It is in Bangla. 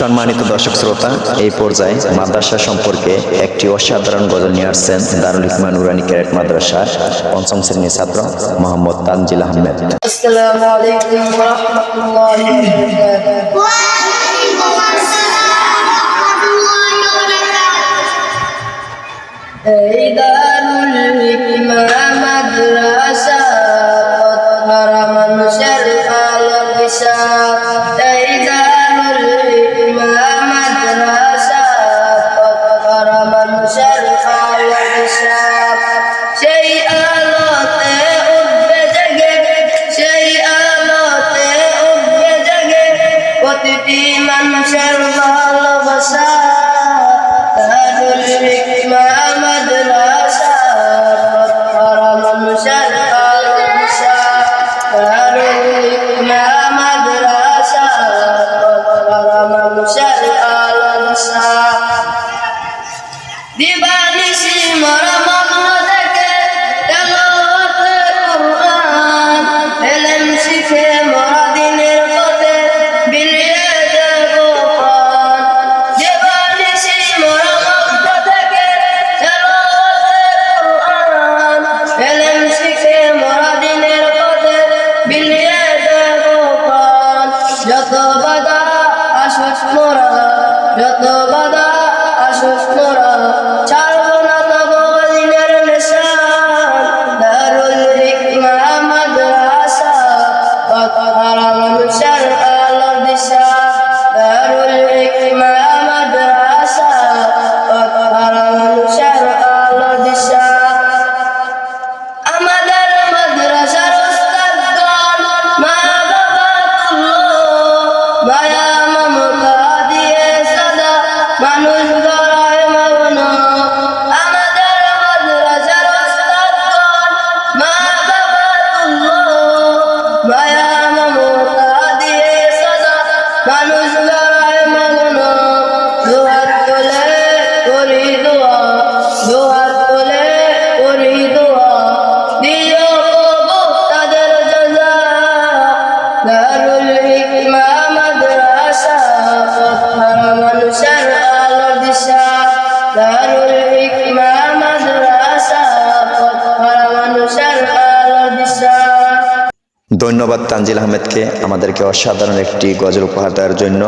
সম্মানিত দর্শক শ্রোতা, এই পর্যায়ে মাদ্রাসা সম্পর্কে একটি অসাধারণ গজল নিয়ে আসছেন দারুল ইসমান উরানি ক্যারেট মাদ্রাসা পঞ্চম শ্রেণির ছাত্র মোহাম্মদ তানজিল আহমেদ। আসসালামু আলাইকুম মাদ্রাসা হারামান শরফ আলবিসা দিবানিশি মরা মগ্ন থেকে তেলাওয়াতে কুরআন এলেম শিখে মরা দিনের পথে বিলিয়ে দেব প্রাণ। দিবানিশি মরা মগ্ন থেকে তেলাওয়াতে কুরআন পথে বিলিয়ে দেব প্রাণ। যত বাধা মানুষ গড়ায় মগ্ন তোলে করি দোয়া ধন্যবাদ তানজিল আহমেদকে আমাদেরকে অসাধারণ একটি গজল উপহার দেওয়ার জন্য।